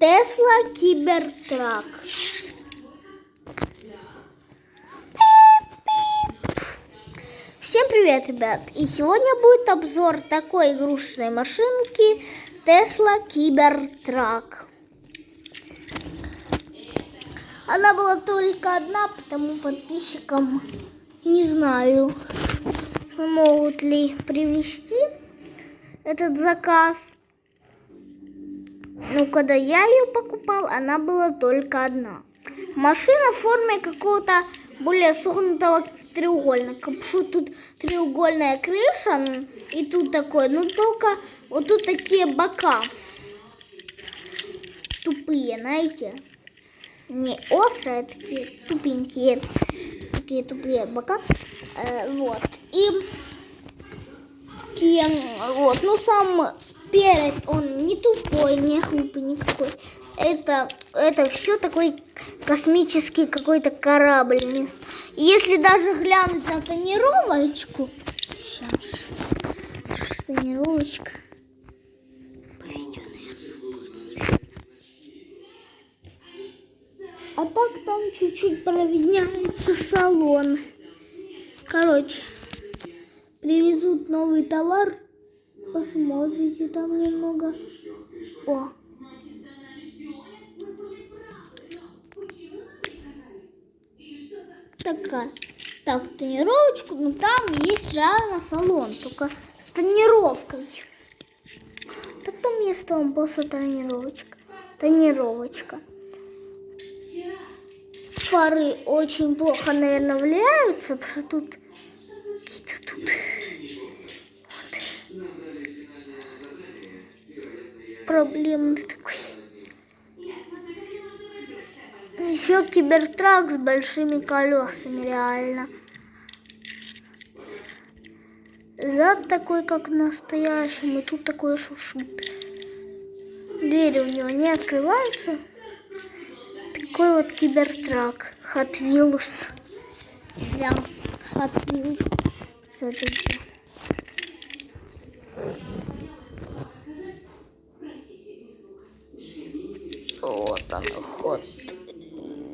Тесла Кибертрак. Всем привет, ребят! И сегодня будет обзор такой игрушечной машинки Tesla Кибертрак. Она была только одна, потому подписчикам не знаю, смогут ли привезти этот заказ. Ну, когда я ее покупал, она была только одна. Машина в форме какого-то более согнутого треугольника. Что тут треугольная крыша, ну, и тут такое, ну только вот тут такие бока. Тупые, знаете? Не острые, а такие тупенькие. Такие тупые бока. Э, вот. И такие, вот, ну сам перед, он не тупой, не глупый никакой. Это, это все такой космический какой-то корабль. Если даже глянуть на тонировочку, сейчас, тонировочка. А так там чуть-чуть проведняется салон. Короче, привезут новый товар. Посмотрите там немного. О. Такая. Так, тонировочку, ну там есть реально салон, только с тонировкой. Так там есть там просто тонировочка. Тонировочка. Фары очень плохо, наверное, влияются, потому что тут тут проблемный такой. Еще кибертрак с большими колесами, реально. Зад такой, как настоящий, и тут такой шушут. Двери у него не открываются. Такой вот кибертрак. Hot Wheels. Прям Hot Wheels. Смотрите. Вот он, Hot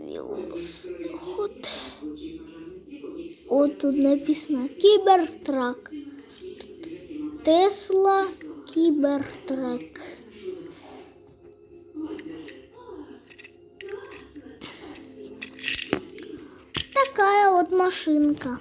Wheels. Hot. Вот тут написано Кибертрак. Тесла Кибертрак. Такая вот машинка.